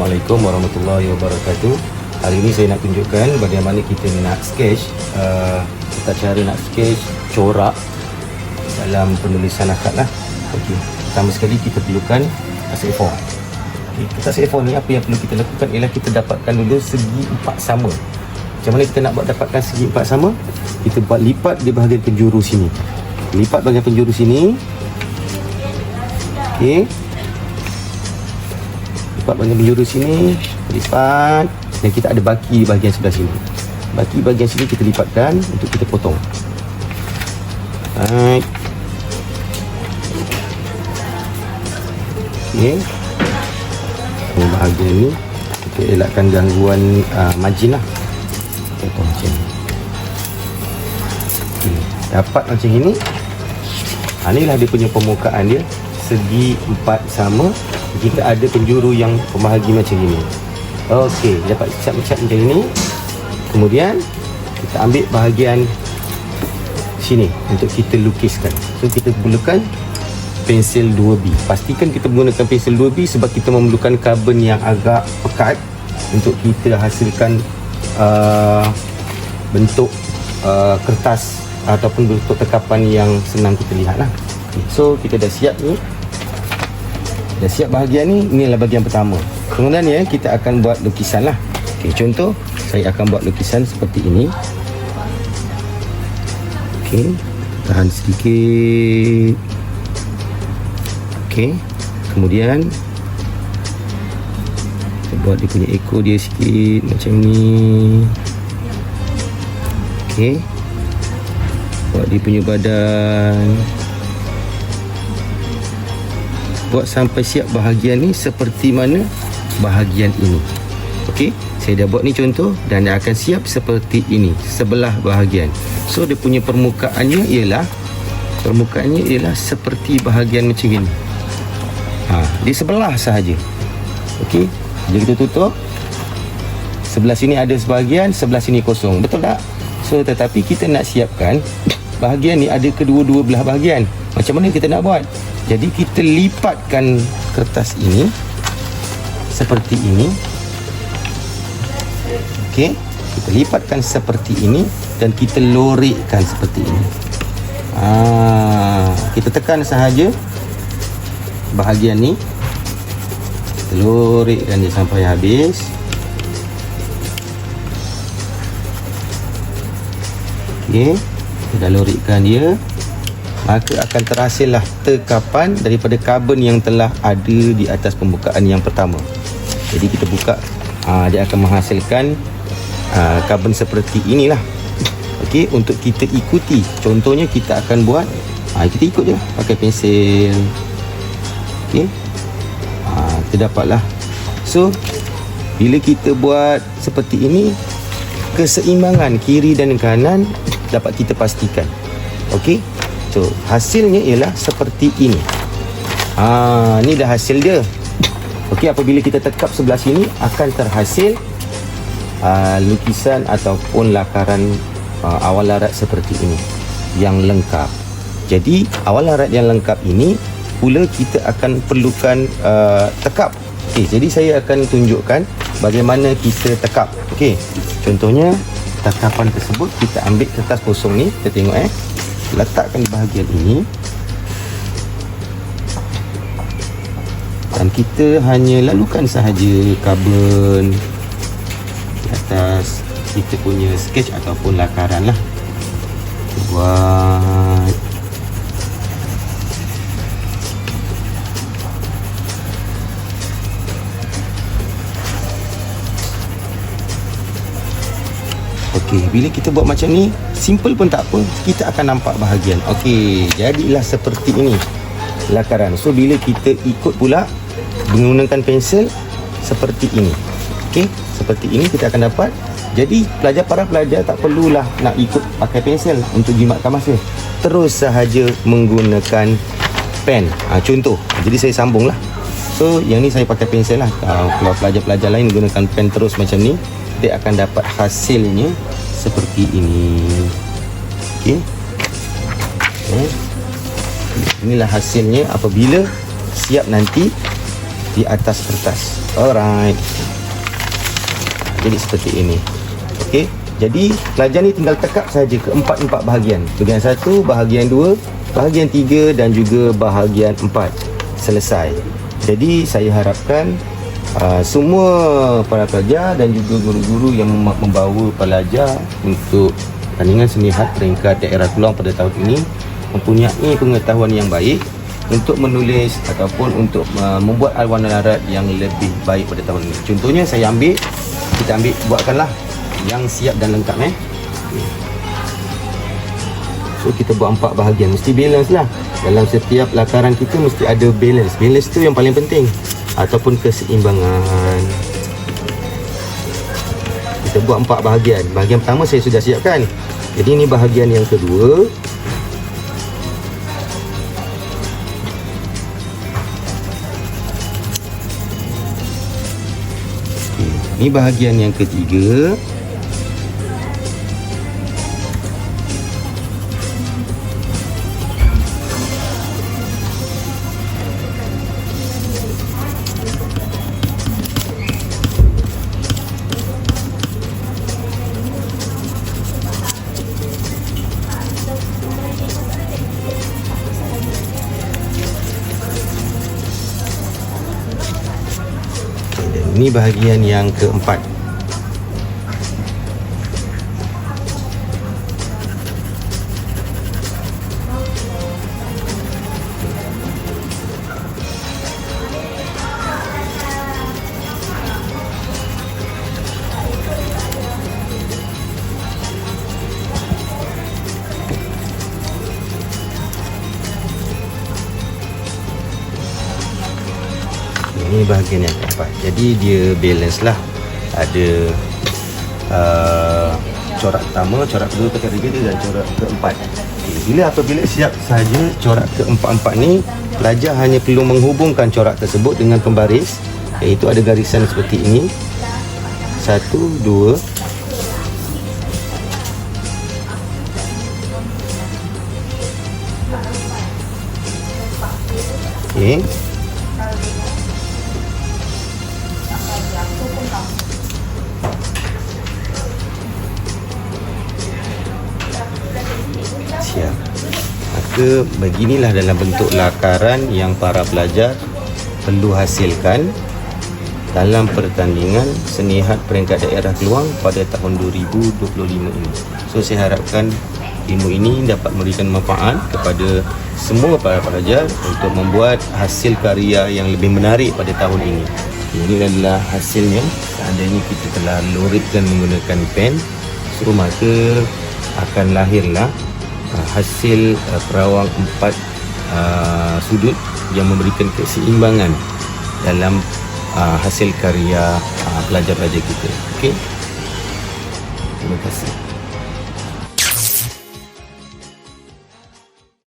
Assalamualaikum warahmatullahi wabarakatuh. Hari ini saya nak tunjukkan bagaimana kita nak sketch uh, Kita cara nak sketch corak dalam penulisan akad lah. Okey, pertama sekali kita perlukan kertas A4 okay, Kertas A4 ni apa yang perlu kita lakukan ialah kita dapatkan dulu segi empat sama. Macam mana kita nak buat dapatkan segi empat sama? Kita buat lipat di bahagian penjuru sini. Lipat bahagian penjuru sini. Okey lipat bahagian penjuru sini lipat. Dan kita ada baki bahagian sebelah sini. Baki bahagian sini kita lipatkan untuk kita potong. Right ok ini bahagian ni. Kita elakkan gangguan uh, margin lah. Potong macam ni. Okay. dapat macam ini. Inilah dia punya permukaan dia. Segi empat sama jika ada penjuru yang pembahagi macam ini. Okey, dapat cat-cat macam ini. Kemudian kita ambil bahagian sini untuk kita lukiskan. So kita perlukan pensel 2B pastikan kita menggunakan pensel 2B sebab kita memerlukan carbon yang agak pekat untuk kita hasilkan uh, bentuk uh, kertas ataupun bentuk tekapan yang senang kita lihat lah so kita dah siap ni Dah siap bahagian ni, ni adalah bahagian pertama. Kemudian ya, kita akan buat lukisan lah. Okay, contoh, saya akan buat lukisan seperti ini. Okay, tahan sedikit. Okay, kemudian kita buat dia punya ekor dia sikit macam ni. Okay, buat dia punya badan. Buat sampai siap bahagian ni seperti mana bahagian ini. Okey, saya dah buat ni contoh dan dia akan siap seperti ini sebelah bahagian. So dia punya permukaannya ialah permukaannya ialah seperti bahagian macam ini ha, di sebelah sahaja. Okey, jadi kita tutup. Sebelah sini ada sebahagian sebelah sini kosong. Betul tak? So tetapi kita nak siapkan bahagian ni ada kedua-dua belah bahagian. Macam mana kita nak buat jadi kita lipatkan kertas ini seperti ini. Okey, kita lipatkan seperti ini dan kita lorikkan seperti ini. Ah, kita tekan sahaja bahagian ni. Kita lorikkan dia sampai habis. Okey, kita lorikkan dia maka akan terhasillah tekapan daripada karbon yang telah ada di atas pembukaan yang pertama. Jadi kita buka. Aa, dia akan menghasilkan aa, karbon seperti inilah. Okey, untuk kita ikuti. Contohnya kita akan buat aa, kita ikut je lah, pakai pensel Okey, kita dapatlah. So bila kita buat seperti ini keseimbangan kiri dan kanan dapat kita pastikan. Okey, So, hasilnya ialah seperti ini. Ha, ni dah hasil dia. Okey, apabila kita tekap sebelah sini akan terhasil uh, lukisan ataupun lakaran uh, awal larat seperti ini yang lengkap. Jadi, awal larat yang lengkap ini pula kita akan perlukan uh, tekap. Okey, jadi saya akan tunjukkan bagaimana kita tekap. Okey. Contohnya tekapan tersebut kita ambil kertas kosong ni, kita tengok eh letakkan di bahagian ini. Dan kita hanya lalukan sahaja karbon di atas. Kita punya sketch ataupun lakaran lah. Buat Okey, bila kita buat macam ni, simple pun tak apa, kita akan nampak bahagian. Okey, jadilah seperti ini lakaran. So bila kita ikut pula menggunakan pensel seperti ini. Okey, seperti ini kita akan dapat. Jadi pelajar para pelajar tak perlulah nak ikut pakai pensel untuk jimatkan masa. Terus sahaja menggunakan pen. Ha, contoh. Jadi saya sambunglah. So yang ni saya pakai pensel lah. Kalau pelajar-pelajar lain menggunakan pen terus macam ni, dia akan dapat hasilnya seperti ini okey okay. inilah hasilnya apabila siap nanti di atas kertas. Alright. Jadi seperti ini. Okey. Jadi pelajar ni tinggal tekap saja ke empat-empat bahagian. Bahagian satu, bahagian dua, bahagian tiga dan juga bahagian empat. Selesai. Jadi saya harapkan uh, semua para pelajar dan juga guru-guru yang mem- membawa pelajar untuk tandingan senihat peringkat daerah Keluang pada tahun ini mempunyai pengetahuan yang baik untuk menulis ataupun untuk uh, membuat alwan darat yang lebih baik pada tahun ini. Contohnya saya ambil kita ambil buatkanlah yang siap dan lengkap eh. So kita buat empat bahagian Mesti balance lah Dalam setiap lakaran kita Mesti ada balance Balance tu yang paling penting Ataupun keseimbangan. Kita buat empat bahagian. Bahagian pertama saya sudah siapkan. Jadi ini bahagian yang kedua. Ini bahagian yang ketiga ini bahagian yang keempat Ini bahagian yang keempat Jadi dia balance lah. Ada uh, Corak pertama, corak kedua, corak ketiga dan corak keempat. Okay. Bila apabila siap saja corak keempat-empat ni Pelajar hanya perlu menghubungkan corak tersebut dengan pembaris. Iaitu ada garisan seperti ini. Satu, dua. Okay Siap. Maka beginilah dalam bentuk lakaran yang para pelajar perlu hasilkan dalam pertandingan senihat peringkat daerah Keluang pada tahun 2025 ini. So saya harapkan ilmu ini dapat memberikan manfaat kepada semua para pelajar untuk membuat hasil karya yang lebih menarik pada tahun ini. Ini adalah hasilnya seandainya kita telah luritkan menggunakan pen so maka akan lahirlah uh, hasil uh, perawang empat uh, sudut yang memberikan keseimbangan dalam uh, hasil karya uh, pelajar-pelajar kita. Okey. Terima kasih.